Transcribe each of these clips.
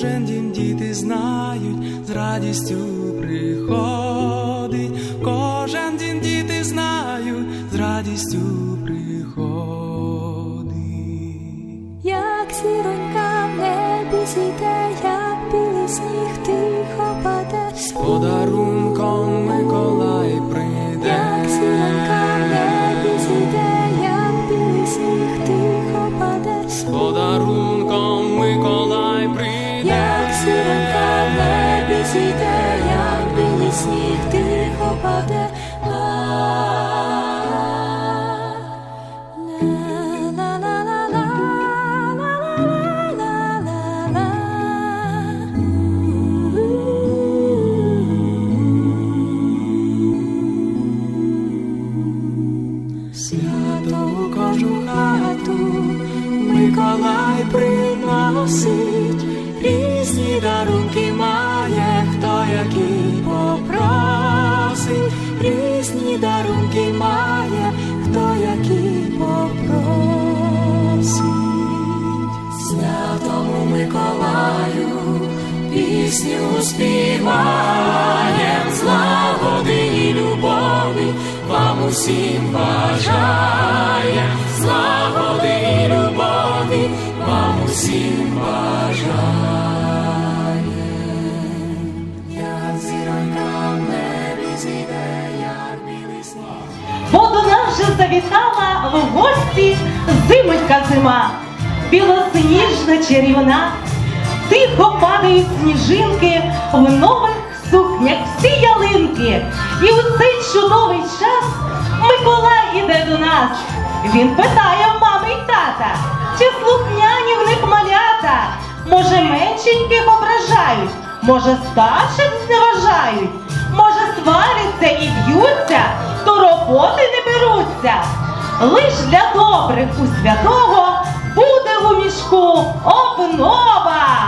кожен дім діти знають, з радістю приходить, кожен дім діти знають, з радістю приходить. Як зіронька в небі зійде, як білий сніг тихо паде, З усім бажає, злагоди і любові вам усім бажає. Як зіронька в небі зійде, як білий сніг. Бо до нас же завітала в гості зимонька зима, білосніжна чарівна, тихо падають сніжинки в нових сукнях всі ялинки. І у цей чудовий час Миколай іде до нас. Він питає в мами й тата, чи слухняні в них малята, може меншеньких ображають, може старших зневажають, може сваряться і б'ються, до роботи не беруться. Лиш для добрих у святого буде у мішку обнова.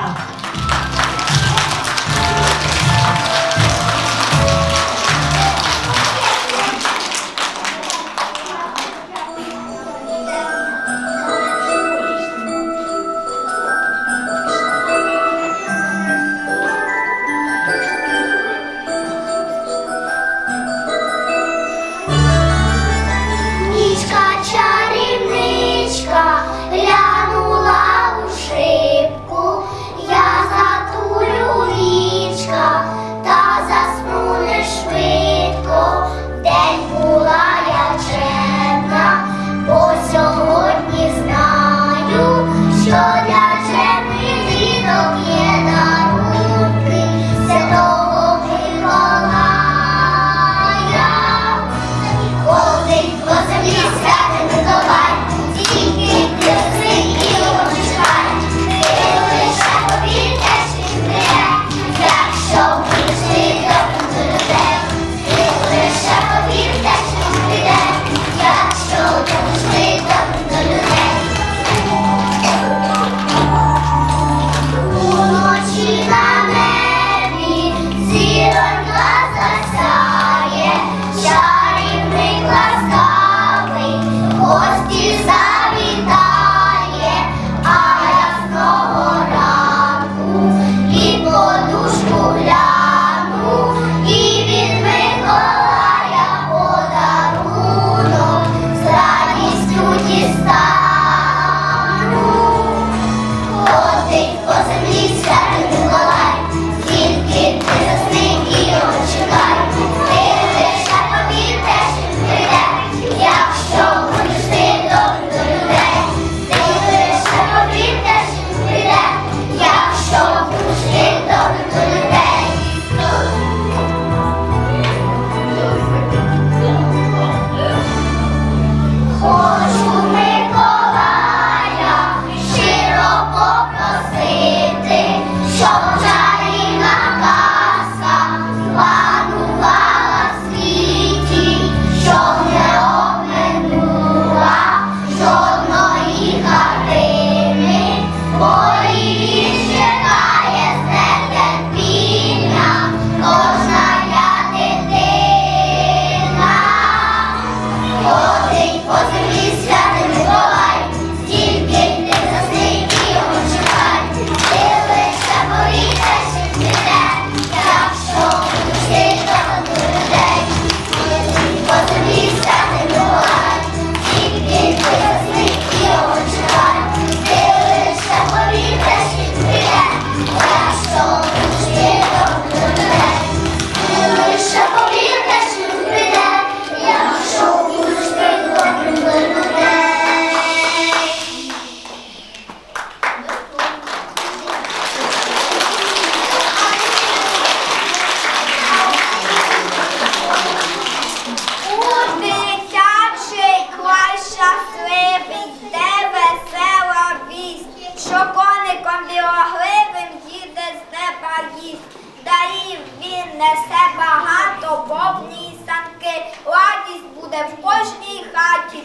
Радістю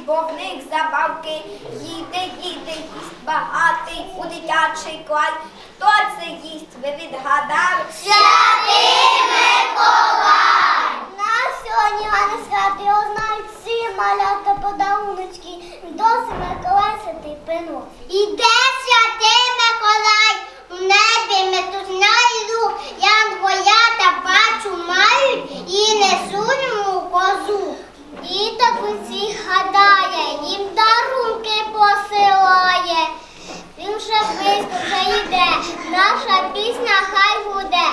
бо в них забавки. Їде, їде, їсть багатий у дитячий клай. Хто це їсть? Ви відгадали? Святий Миколай! На сьогодні Ганна свято, його знають всі малята подаруночки. Досі Миколай святий приносить. Іде святий Миколай, у небі метузняй лук, янголята бачу мають і несуть йому козу. І так усіх гадає, їм дарунки посилає. Він вже близько вже йде, наша пісня хай буде.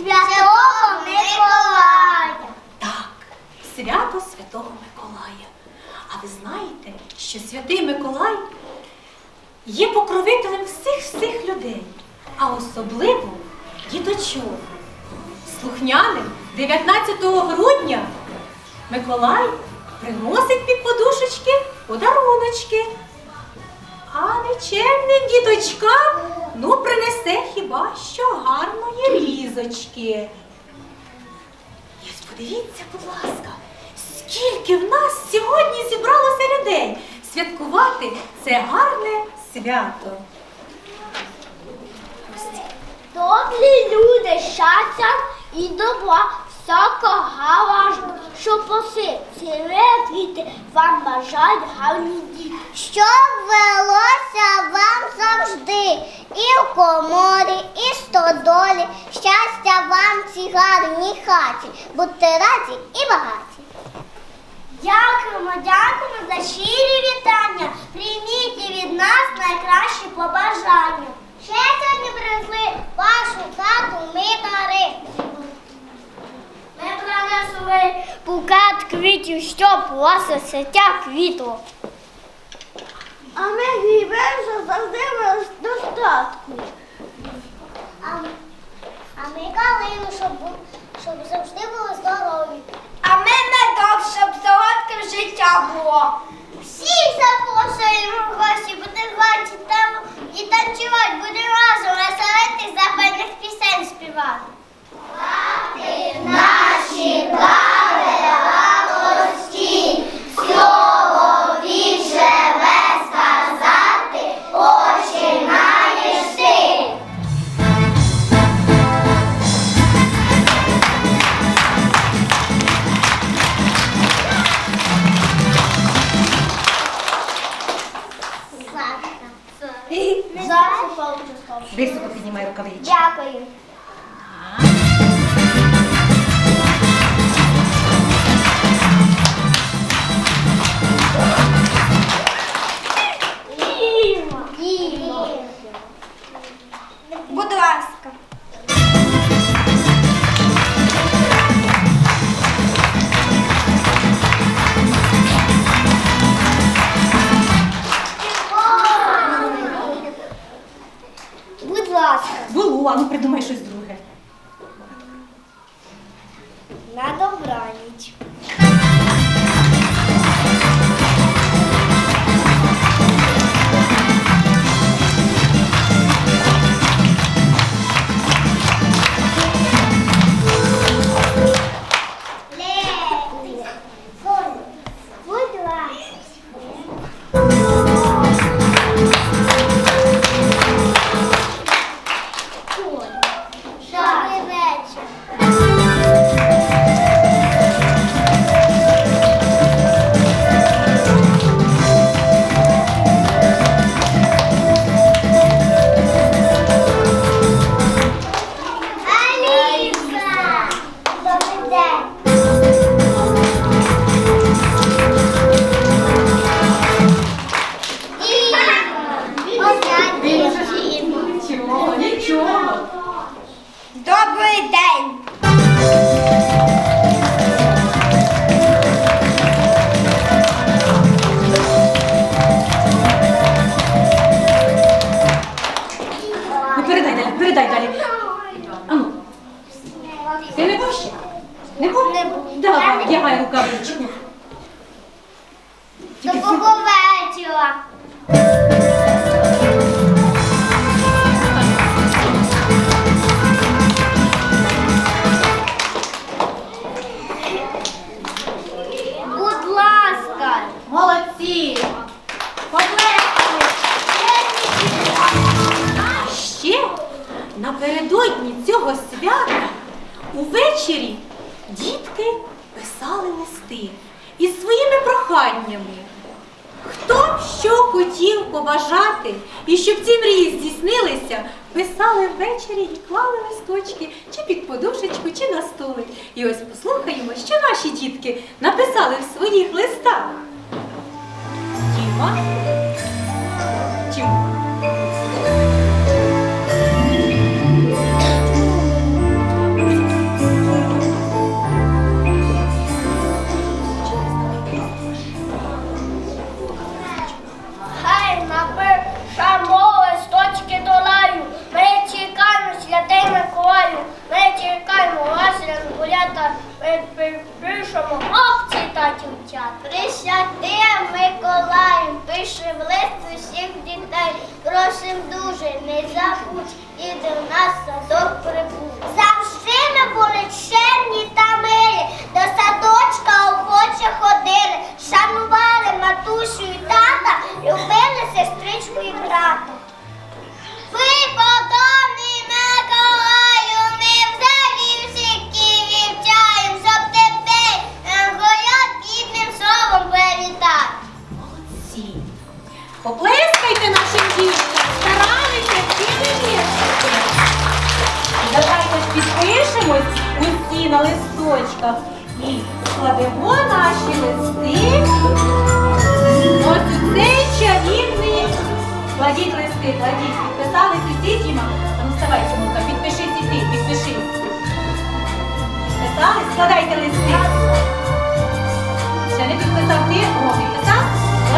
Святого Миколая! Так, свято Святого Миколая. А ви знаєте, що Святий Миколай є покровителем всіх всіх людей, а особливо діточок. Слухняним 19 грудня Миколай приносить під подушечки подаруночки. А нечемним діточкам ну принесе хіба що гарної різочки. Подивіться, будь ласка, скільки в нас сьогодні зібралося людей святкувати це гарне свято. Добрі люди, щастя і добра, всякого гаражду, що поси, ціле квіти, вам бажають гарні діти. Щоб велося вам завжди, і в коморі, і в стодолі, щастя вам ці гарні хаті, будьте раді і багаті. Дякуємо, дякуємо за щирі вітання. хотів, щоб у серця квітло. А ми грібемося завжди без достатку. А, а ми калину, щоб, щоб завжди були здорові. А ми медок, щоб солодким життя було. Всіх запрошуємо в гості, будемо бачити там і танцювати, будемо разом веселитись, запальних пісень співати. Мати наші напередодні цього свята увечері дітки писали листи із своїми проханнями. Хто б що хотів побажати і щоб ці мрії здійснилися, писали ввечері і клали листочки чи під подушечку, чи на столик. І ось послухаємо, що наші дітки написали в своїх листах. Діма.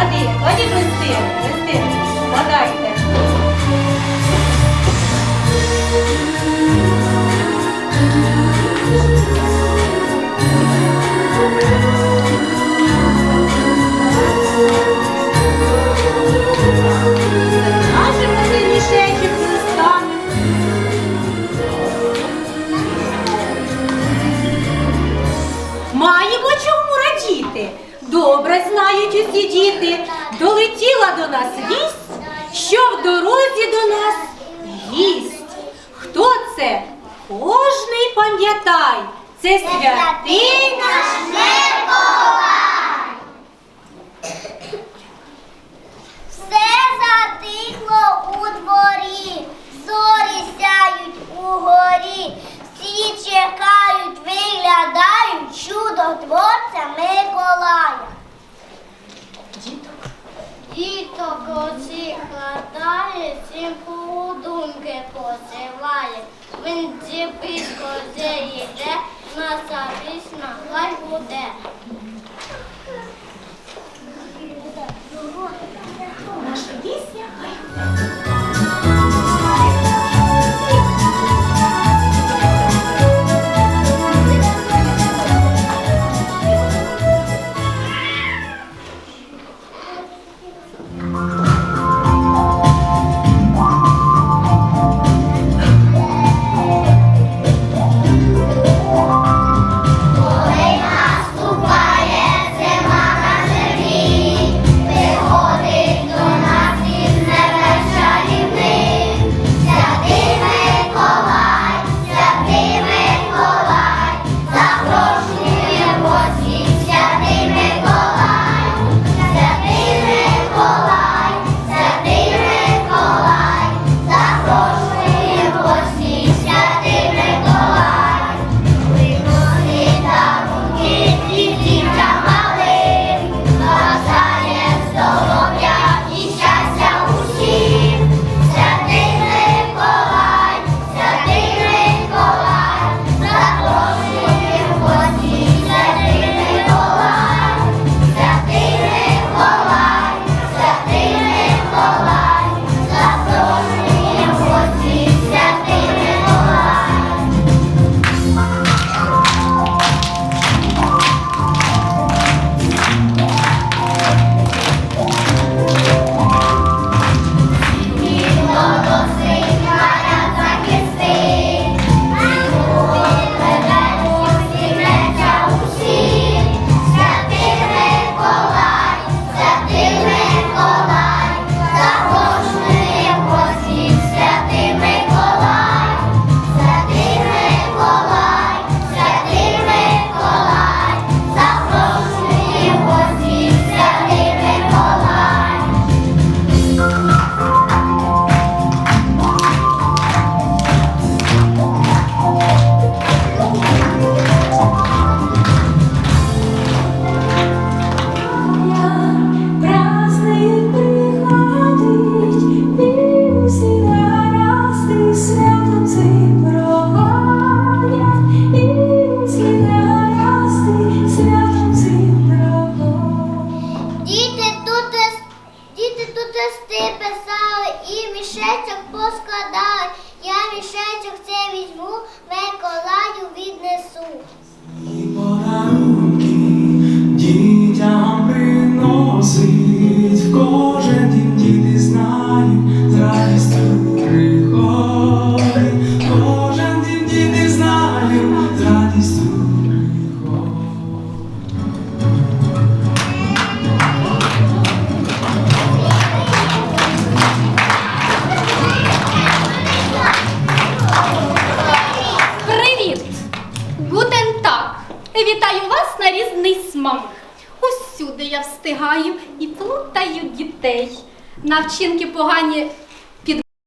Клади, клади хрести, хрести, складай. добре знають усі діти, долетіла до нас вість, що в дорозі до нас гість. Хто це? Кожний пам'ятай, це святий наш Все затихло у дворі, зорі сяють у горі, всі чекають, виглядають чудо творця Миколая. Діток оці хватає, всім подумки посилає. Він дібить козе йде, наша пісня хай буде. Наша пісня хай буде.